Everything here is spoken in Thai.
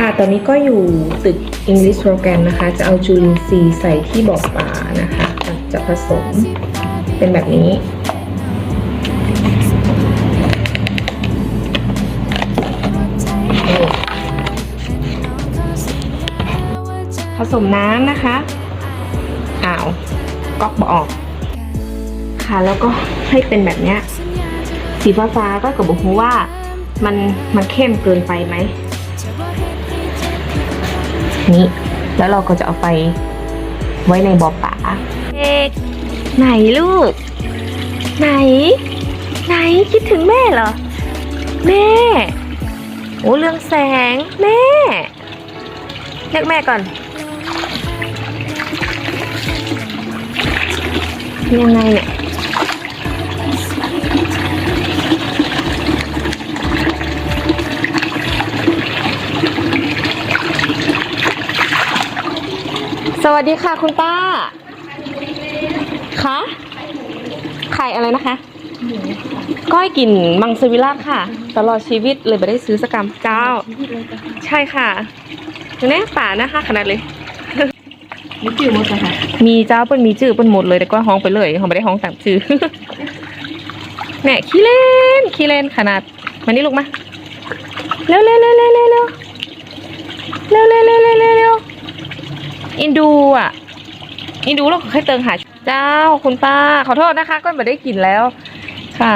ค่ะตอนนี้ก็อยู่ตึก English Program นะคะ จะเอาจุลินทรีย์ใส่ที่บ่อปลานะคะ จะผสมเป็นแบบนี้ ผสมน้ำนะคะ อ้าวก๊อกบ่ออก ค่ะแล้วก็ให้เป็นแบบนี้สีฟ้าฟ้าๆก็กับบอกว่ามันมันเข้มเกินไปไหม นี่แล้วเราก็จะเอาไปไว้ในบ่อปลาเอกไหนลูก ไหน ไหนคิดถึงแม่เหรอ แม่ โอ้เรื่องแสง แม่ เรียกแม่ก่อน ยังไงเนี่ย สวัสดีค่ะคุณป้าคะไข่อะไรนะคะ ก้อยกินมังสวิรัตค่ะ ตลอดชีวิตเลยไม่ได้ซื้อสกรรมเจ้า ใช่ค่ะอยู่ในป่านะคะ ขนาดเลย มีจื่อหมดค่ะ มีเจ้าเป็นมีจื่อเป็นหมดเลยแต่ก็ห้องไปเลยห้องไม่ได้ห้องต่งจื่อนี่ขี้เล่นขี้เล่นขนาดมานี่ลูกมา เร็วเร็วเร็วเร็วเร็วเร็วเร็ว อินดูอะ อินดูแล้วให้เติงหาเจ้าคุณป้า ขอโทษนะคะ ก็ไม่ได้กินแล้วค่ะ